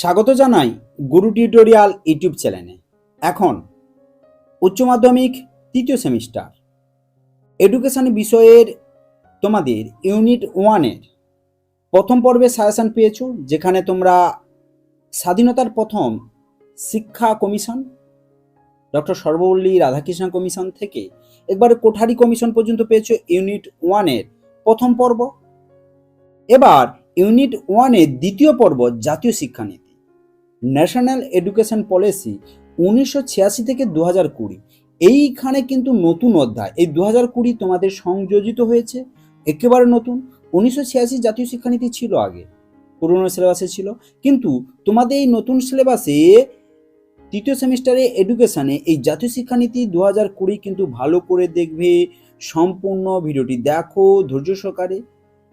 স্বাগত জানাই গুরু tutorial YouTube চ্যানেলে। এখন উচ্চ মাধ্যমিক তৃতীয় সেমিস্টার। এডুকেশন বিষয়ের তোমাদের ইউনিট ওয়ানের প্রথম পর্বে সাজেশন পেয়েছ, যেখানে তোমরা স্বাধীনতার প্রথম শিক্ষা commission, doctor Sarvepalli Radhakrishna commission থেকে একবারে কোঠারি কমিশন পর্যন্ত পেয়েছ ইউনিট ওয়ানের প্রথম পর্ব। এবার ইউনিট ওয়ানের দ্বিতীয় পর্ব জাতীয় শিক্ষানীতি ন্যাশনাল এডুকেশন পলিসি উনিশশো ছিয়াশি থেকে দু হাজার কুড়ি। এইখানে কিন্তু নতুন অধ্যায়। এই দু হাজার কুড়ি তোমাদের সংযোজিত হয়েছে, একেবারে নতুন। উনিশশো ছিয়াশি জাতীয় শিক্ষানীতি ছিল আগে, পুরনো সিলেবাসে ছিল। কিন্তু তোমাদের এই নতুন সিলেবাসে তৃতীয় সেমিস্টারে এডুকেশানে এই জাতীয় শিক্ষানীতি দু হাজার কুড়ি কিন্তু ভালো করে দেখবে। সম্পূর্ণ ভিডিওটি দেখো ধৈর্য সহকারে।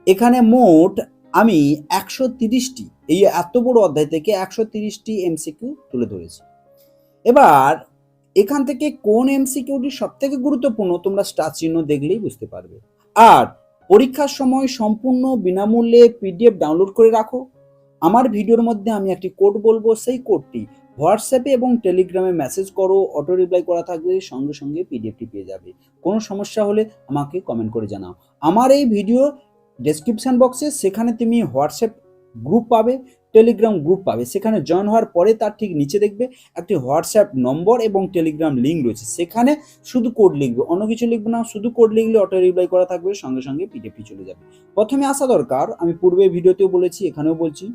এখানে মোট আমি একশো তিরিশটি এই এত বড় অধ্যায় থেকে একশো তিরিশটি এমসিকিউ তুলে ধরেছি। এবার এখান থেকে কোন এমসিকিউটি সব থেকে গুরুত্বপূর্ণ তোমরা স্টার চিহ্ন দেখলেই বুঝতে পারবে। আর পরীক্ষার সময় সম্পূর্ণ বিনামূল্যে পিডিএফ ডাউনলোড করে রাখো। আমার ভিডিওর মধ্যে আমি একটি কোড বলব, সেই কোডটি হোয়াটসঅ্যাপে এবং টেলিগ্রামে মেসেজ করো, অটো রিপ্লাই করা থাকবে সঙ্গে সঙ্গে পিডিএফটি পেয়ে যাবে। কোনো সমস্যা হলে আমাকে কমেন্ট করে জানাও। আমার এই ভিডিও ডেসক্রিপশন বক্সে, সেখানে তুমি হোয়াটসঅ্যাপ গ্রুপ পাবে টেলিগ্রাম গ্রুপ পাবে। সেখানে জয়েন হওয়ার পরে তার ঠিক নিচে দেখবে একটি হোয়াটসঅ্যাপ নম্বর এবং টেলিগ্রাম লিঙ্ক রয়েছে। সেখানে শুধু কোড লিখবে। অন্য কিছু লিখবে না, শুধু কোড লিখলে অটো রিপ্লাই করা থাকবে, সঙ্গে সঙ্গে পিডিএফটি চলে যাবে। প্রথমে আসা দরকার, আমি পূর্বে ভিডিওতেও বলেছি, এখানেও বলছি।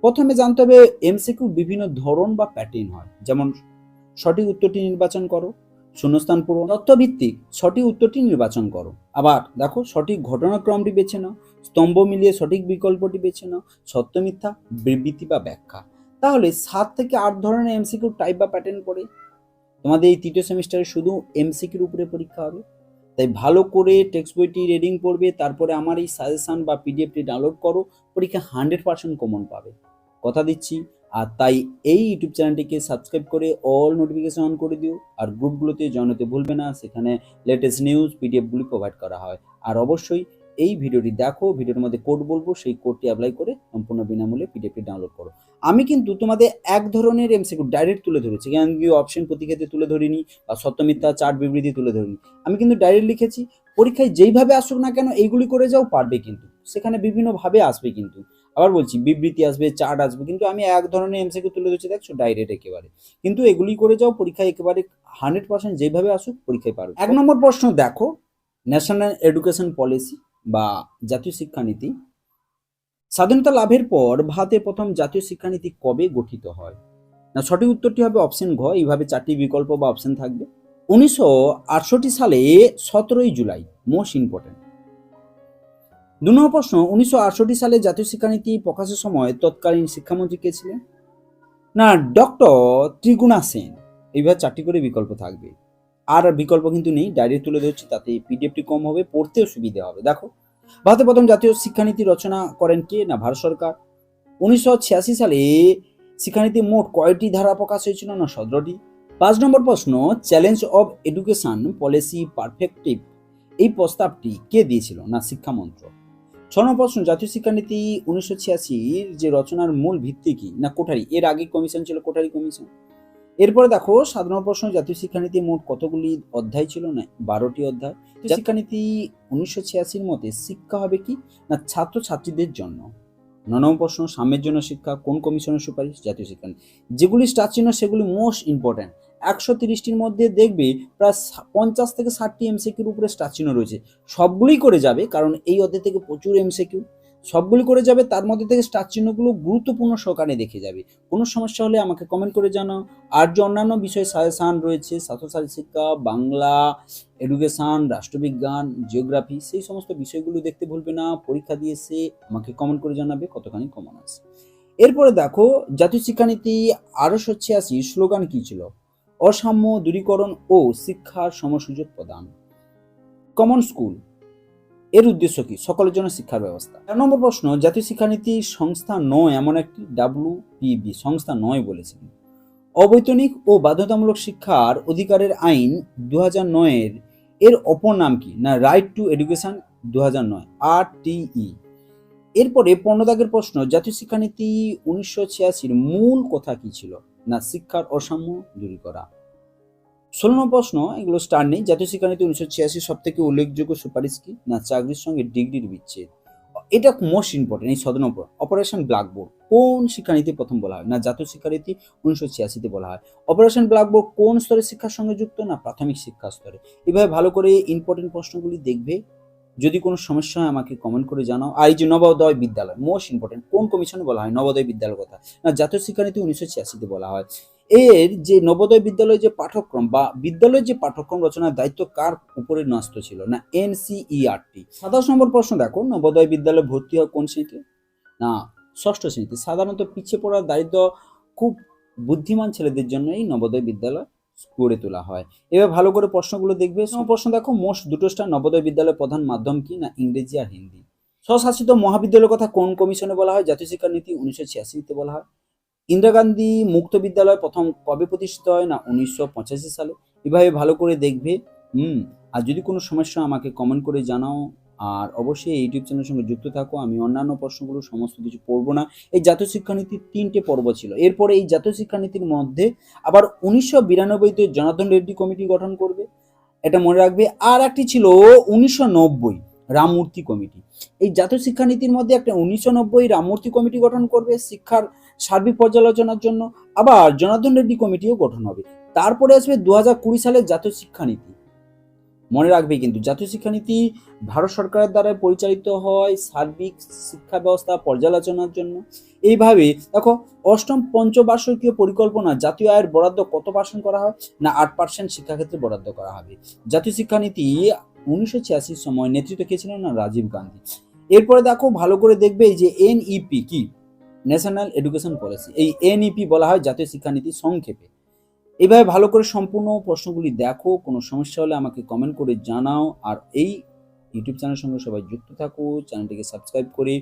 প্রথমে জানতে হবে এমসিকিউ বিভিন্ন ধরন বা প্যাটার্ন হয়। যেমন সঠিক উত্তরটি নির্বাচন করো। শূন্যস্থান পূরণ তথ্যভিত্তিক সঠিক উত্তরটি নির্বাচন করো। আবার দেখো, সঠিক ঘটনাক্রমটি বেছে নাও, স্তম্ভ মিলিয়ে সঠিক বিকল্পটি বেছে নাও, সত্য, মিথ্যা, বিবৃতি বা ব্যাখ্যা। তাহলে সাত থেকে আট ধরনের এমসিকিউ টাইপ বা প্যাটার্ন পড়ে। তোমাদের এই তৃতীয় সেমিস্টারে শুধু এমসিকিউর উপরে পরীক্ষা হবে। তাই ভালো করে টেক্সট বইটি রিডিং পড়বে, তারপরে আমার এই সাজেশান বা পিডিএফটি ডাউনলোড করো, পরীক্ষা হান্ড্রেড পার্সেন্ট কমন পাবে। কথা দিচ্ছি আর তাই এই ইউটিউব চ্যানেলটিকে সাবস্ক্রাইব করে অল নোটিফিকেশন অন করে দিও, আর গ্রুপগুলোতে জয়েন ভুলবে না, সেখানে লেটেস্ট নিউজ পিডিএফগুলি প্রোভাইড করা হয়। আর অবশ্যই এই ভিডিওটি দেখো ভিডিওর মধ্যে কোড বলব, সেই কোডটি অ্যাপ্লাই করে সম্পূর্ণ বিনামূল্যে পিডিএফটি ডাউনলোড করো। আমি কিন্তু তোমাদের এক ধরনের এমসিকিউ ডাইরেক্ট তুলে ধরেছি কারণ কি অপশন প্রতিক্ষেত্রে তুলে ধরিনি, বা সত্যমিথ্যা চার্ট বিবৃতি তুলে ধরিনি। আমি কিন্তু ডাইরেক্ট লিখেছি, পরীক্ষায় যেইভাবে আসুক না কেন, এইগুলি করে যাও, পারবে কিন্তু। সেখানে বিভিন্নভাবে আসবে কিন্তু। আবার বলছি, বিবৃতি আসবে চার্ট আসবে, কিন্তু আমি এক ধরনের এমসিকিউ তুলে ধরছি, দেখছ ডাইরেক্ট একেবারে। কিন্তু এগুলি করে যাও পরীক্ষায় একেবারে হান্ড্রেড পার্সেন্ট যেভাবে আসুক, পরীক্ষায় পারবে এক নম্বর প্রশ্ন, দেখো ন্যাশনাল এডুকেশন পলিসি বা জাতীয় শিক্ষানীতি, স্বাধীনতা লাভের পর ভারতের প্রথম জাতীয় শিক্ষানীতি কবে গঠিত হয়? না, সঠিক উত্তরটি হবে অপশন ঘ, এইভাবে চারটি বিকল্প বা অপশন থাকবে। উনিশশো আটষট্টি সালে সতেরোই জুলাই মোস্ট ইম্পর্টেন্ট দু নম্বর প্রশ্ন, উনিশশো আটষট্টি সালে জাতীয় শিক্ষানীতি প্রকাশের সময় তৎকালীন শিক্ষামন্ত্রী কে ছিলেন? না, ডক্টর ত্রিগুণা সেন। এইভাবে চারটি করে বিকল্প থাকবে। আর বিকল্প কিন্তু নেই, ডাইরেক্ট তুলে ধরছি, তাতে পিডিএফটি কম হবে, পড়তেও সুবিধা হবে। দেখো ভারতের প্রথম জাতীয় শিক্ষানীতি রচনা করেন কে? না, ভারত সরকার। উনিশশো ছিয়াশি সালে শিক্ষানীতি মোট কয়টি ধারা প্রকাশ হয়েছিল? না, সতেরোটি। পাঁচ নম্বর প্রশ্ন, challenge of education policy perspective. এই প্রস্তাবটি কে দিয়েছিল? না শিক্ষামন্ত্র ছ নম্বর প্রশ্ন জাতীয় শিক্ষানীতি উনিশশো ছিয়াশির যে রচনার মূল ভিত্তি কি? না কোঠারি? এর আগে কমিশন ছিল কোঠারি কমিশন এরপরে দেখো সাত নম্বর প্রশ্ন জাতীয় শিক্ষানীতি মোট কতগুলি অধ্যায় ছিল? না বারোটি অধ্যায়। শিক্ষানীতি উনিশশো ছিয়াশির মতে শিক্ষা হবে কি? না ছাত্র ছাত্রীদের জন্য? ন নম্বর প্রশ্ন সাম্যের জন্য শিক্ষা কোন কমিশনের সুপারিশ? জাতীয় শিক্ষানীতি। যেগুলি স্টার চিহ্ন সেগুলি মোস্ট ইম্পর্ট্যান্ট একশো তিরিশটির মধ্যে দেখবে প্রায় পঞ্চাশ থেকে ষাটটি এমসিকিউর উপরে স্টার চিহ্ন রয়েছে। সবগুলোই করে যাবে, কারণ এই অধ্যায় থেকে প্রচুর এমসিকিউ সবগুলি করে যাবে, তার মধ্যে থেকে স্টার চিহ্নগুলো গুরুত্বপূর্ণ সহকারে দেখে যাবে। কোনো সমস্যা হলে আমাকে কমেন্ট করে জানাও। আর যে অন্যান্য বিষয়ে সাজেশান রয়েছে স্বাস্থ্যসারী শিক্ষা, বাংলা এডুকেশন রাষ্ট্রবিজ্ঞান জিওগ্রাফি সেই সমস্ত বিষয়গুলো দেখতে ভুলবে না। পরীক্ষা দিয়ে এসে আমাকে কমেন্ট করে জানাবে, কতখানি কমন আছে। এরপরে দেখো, জাতীয় শিক্ষানীতি আঠারোশো ছিয়াশি স্লোগান কি ছিল? অসাম্য, দূরীকরণ ও শিক্ষার সমসুযোগ প্রদান। কমন স্কুলের উদ্দেশ্য কি? সকলের জন্য শিক্ষার ব্যবস্থা। এক নম্বর প্রশ্ন, জাতীয় শিক্ষানীতি সংস্থা নয় এমন একটি ডাব্লিউ পিবি সংস্থা নয় বলেছেন। অবৈতনিক ও বাধ্যতামূলক শিক্ষার অধিকারের আইন দু হাজার নয়ের এর অপর নাম কি? না রাইট টু এডুকেশন দু হাজার নয় আর টিই এরপরে পনেরো দাগের প্রশ্ন, জাতীয় শিক্ষানীতি উনিশশো ছিয়াশির মূল কথা কি ছিল? না শিক্ষার অসাম্য দূর করা। ষোলো প্রশ্ন, এগুলো স্টার নেই। জাতীয় শিক্ষানীতি উনিশশো ছিয়াশি সব থেকে উল্লেখযোগ্য সুপারিশ কি? না চাকরির সঙ্গে ডিগ্রির বিচ্ছেদ। এটা মোস্ট ইম্পর্টেন্ট এই নম্বর। অপারেশন ব্ল্যাকবোর্ড কোন শিক্ষানীতি প্রথম বলা হয়? না জাতীয় শিক্ষানীতি উনিশশো ছিয়াশিতে বলা হয়। অপারেশন ব্ল্যাকবোর্ড কোন স্তরে শিক্ষার সঙ্গে যুক্ত? না প্রাথমিক শিক্ষা স্তরে। এভাবে ভালো করে ইম্পর্টেন্ট প্রশ্নগুলি দেখবে যদি কোনো সমস্যা হয় আমাকে কমেন্ট করে জানাও। আর এই যে নবোদয় বিদ্যালয় মোস্ট ইম্পর্টেন্ট কোন কমিশনে বলা হয়? নবোদয় বিদ্যালয়ের কথা। না, জাতীয় শিক্ষানীতি উনিশশো ছিয়াশিতে বলা হয়। এর যে নবোদয় বিদ্যালয়ের যে পাঠ্যক্রম বা বিদ্যালয়ের যে পাঠ্যক্রম রচনার দায়িত্ব কার উপরে ন্যস্ত ছিল? না এনসিইআরটি সাতাশ নম্বর প্রশ্ন, দেখো নবোদয় বিদ্যালয়ে ভর্তি হয় কোন শ্রেণীতে? না, ষষ্ঠ শ্রেণীতে। সাধারণত পিছিয়ে পড়ার দারিদ্র খুব বুদ্ধিমান ছেলেদের জন্য এই নবোদয় বিদ্যালয় গড়ে তোলা হয়। এবার ভালো করে প্রশ্নগুলো দেখবে। প্রশ্ন দেখো, মোস্ট দুটো স্টার নবোদয় বিদ্যালয়ের প্রধান মাধ্যম কি না ইংরেজি আর হিন্দি? স্বশাসিত মহাবিদ্যালয়ের কথা কোন কমিশনে বলা হয়? জাতীয় শিক্ষা নীতি উনিশশো ছিয়াশিতে বলা হয়। ইন্দিরা গান্ধী মুক্ত বিদ্যালয় প্রথম কবে প্রতিষ্ঠিত হয় না? উনিশশো পঁচাশি সালে। এভাবে ভালো করে দেখবে। হুম, আর যদি কোনো সমস্যা আমাকে কমেন্ট করে জানাও। আর অবশ্যই ইউটিউব চ্যানেলের সঙ্গে যুক্ত থাকো। আমি অন্যান্য প্রশ্নগুলো, সমস্ত কিছু পড়ব না। এই জাতীয় শিক্ষানীতির তিনটে পর্ব ছিল। এরপরে এই জাতীয় শিক্ষানীতির মধ্যে আবার উনিশশো বিরানব্বইতে জনার্দন রেড্ডি কমিটি গঠন করবে। এটা মনে রাখবে। আর একটি ছিল উনিশশো নব্বই রামমূর্তি কমিটি। এই জাতীয় শিক্ষানীতির মধ্যে একটা উনিশশো নব্বই রামমূর্তি কমিটি গঠন করবে শিক্ষার সার্বিক পর্যালোচনার জন্য। আবার জনার্দন রেড্ডি কমিটিও গঠন হবে। তারপরে আসবে দু হাজার কুড়ি সালের জাতীয় শিক্ষানীতি। মনে রাখবে কিন্তু। জাতীয় শিক্ষানীতি ভারত সরকারের দ্বারা পরিচালিত হয় সার্বিক শিক্ষা ব্যবস্থা পর্যালোচনার জন্য। এইভাবে দেখো, অষ্টম পঞ্চবার্ষিকীয় পরিকল্পনা জাতীয় আয়ের বরাদ্দ কত পার্সেন্ট করা হয়? না, আট পার্সেন্ট শিক্ষাক্ষেত্রে বরাদ্দ করা হবে। জাতীয় শিক্ষানীতি উনিশশো ছিয়াশির সময় নেতৃত্ব কে ছিলেন না? রাজীব গান্ধী। এরপরে দেখো, ভালো করে দেখবে যে এনইপি কি? ন্যাশনাল এডুকেশন পলিসি এই এনইপি বলা হয় জাতীয় শিক্ষানীতি সংক্ষেপে। এইভাবে ভালো করে সম্পূর্ণ প্রশ্নগুলি দেখো, কোনো সমস্যা হলে আমাকে কমেন্ট করে জানাও, আর এই ইউটিউব চ্যানেলের সঙ্গে সবাই যুক্ত থাকো চ্যানেলটিকে সাবস্ক্রাইব করে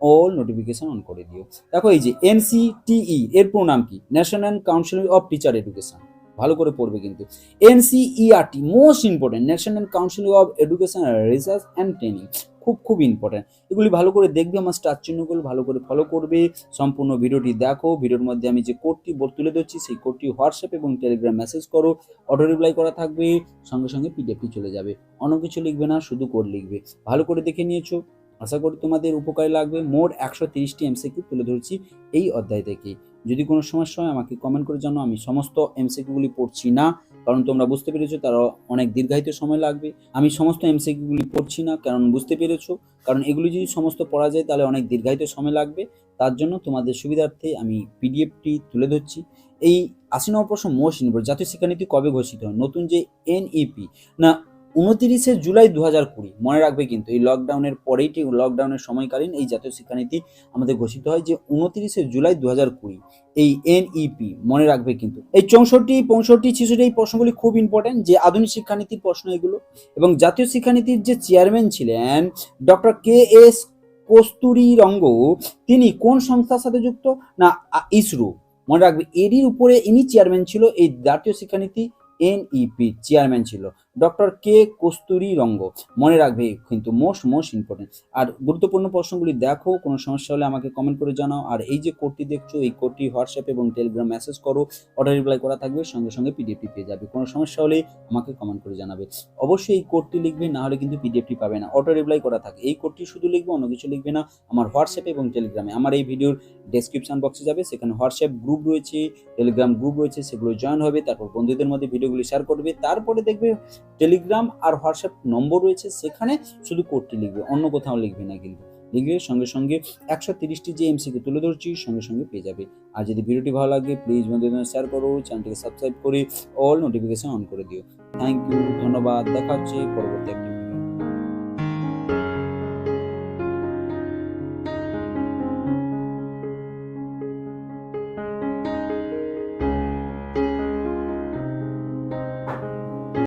অল নোটিফিকেশন অন করে দিও। দেখো এই যে এনসিটিই এর পুরো নাম কি? National council of teacher education ভালো করে পড়বে কিন্তু। NCERT most important national council of education research and training খুব খুব ইম্পর্টেন্ট এগুলি ভালো করে দেখবে, আমার স্টার চিহ্নগুলো ভালো করে ফলো করবে, সম্পূর্ণ ভিডিওটি দেখো, ভিডিওর মধ্যে আমি যে কোডটি তুলে ধরছি, সেই কোডটি হোয়াটসঅ্যাপ এবং টেলিগ্রাম মেসেজ করো অটো রিপ্লাই করা থাকবে, সঙ্গে সঙ্গে পিডিএফটি চলে যাবে। অন্য কিছু লিখবে না, শুধু কোড লিখবে। ভালো করে দেখে নিয়েছো, আশা করি তোমাদের উপকারে লাগবে। মোট একশো তিরিশটি এমসিকিউ তুলে ধরছি এই অধ্যায় থেকে। যদি কোনো সমস্যা হয়, আমাকে কমেন্ট করে জানো আমি সমস্ত এমসিকিউগুলি পড়ছি না, কারণ তোমরা বুঝতে পেরেছ তারা অনেক দীর্ঘায়িত সময় লাগবে। আমি সমস্ত এমসিকিউগুলি পড়ছি না, কারণ বুঝতে পেরেছ। কারণ এগুলি যদি সমস্ত পড়া যায়, তাহলে অনেক দীর্ঘায়িত সময় লাগবে। তার জন্য তোমাদের সুবিধার্থে আমি পিডিএফটি তুলে ধরছি। এই আশি প্রশ্ন মোস্ট ইম্পর্টেন্ট জাতীয় শিক্ষানীতি কবে ঘোষিত হয়? নতুন যে এনইপি না উনতিরিশে জুলাই দু হাজার কুড়ি, মনে রাখবে কিন্তু এই লকডাউনের পরেই ঠিক লকডাউনের সময়কালীন এই জাতীয় শিক্ষানীতি আমাদের ঘোষিত হয় যে উনতিরিশে জুলাই দু হাজার কুড়ি, এই এনইপি মনে রাখবে কিন্তু। এই চৌষট্টি, পঁয়ষট্টি, ছেষট্টি এই প্রশ্নগুলি খুব ইম্পর্টেন্ট যে আধুনিক শিক্ষানীতির প্রশ্ন এগুলো এবং জাতীয় শিক্ষানীতির যে চেয়ারম্যান ছিলেন ডক্টর কে এস কস্তুরী রঙ্গ তিনি কোন সংস্থার সাথে যুক্ত? না ইসরো। মনে রাখবে, এরই উপরে ইনি চেয়ারম্যান ছিল, এই জাতীয় শিক্ষানীতি এনইপি চেয়ারম্যান ছিল। ডক্টর কে কস্তুরী রঙ্গ মনে রাখবে কিন্তু মোস্ট মোস্ট ইম্পর্টেন্ট আর গুরুত্বপূর্ণ প্রশ্নগুলি দেখো, কোনো সমস্যা হলে আমাকে কমেন্ট করে জানাও। আর এই যে কোডটি দেখছ, এই কোডটি হোয়াটসঅ্যাপ এবং টেলিগ্রাম মেসেজ করো অর্ডার রিপ্লাই করা থাকবে, সঙ্গে সঙ্গে পিডিএফটি পেয়ে যাবে। কোনো সমস্যা হলে আমাকে কমেন্ট করে জানাবে। অবশ্যই এই কোডটি লিখবে, না হলে কিন্তু পিডিএফটি পাবে না। অটো রিপ্লাই করা থাকে। এই কোডটি শুধু লিখবে, অন্য কিছু লিখবে না। আমার হোয়াটসঅ্যাপে এবং টেলিগ্রামে আমার এই ভিডিওর ডেসক্রিপশন বক্সে যাবে। সেখানে হোয়াটসঅ্যাপ গ্রুপ রয়েছে টেলিগ্রাম গ্রুপ রয়েছে, সেগুলো জয়েন হবে। তারপর বন্ধুদের মধ্যে ভিডিওগুলি শেয়ার করবে। তারপরে দেখবে টেলিগ্রাম আর হোয়াটসঅ্যাপ নম্বর রয়েছে, সেখানে শুধু কোডটি লিখবে, অন্য কোথাও লিখবে না কিন্তু। লিখবে, সঙ্গে সঙ্গে একশো তিরিশটি যে এমসিকে তুলে ধরছি, সঙ্গে সঙ্গে পেয়ে যাবে। আর যদি ভিডিওটি ভালো লাগে প্লিজ বন্ধুদের শেয়ার করো চ্যানেলটিকে সাবস্ক্রাইব করে অল নোটিফিকেশন অন করে দিও। থ্যাংক ইউ ধন্যবাদ, দেখা হচ্ছে পরবর্তী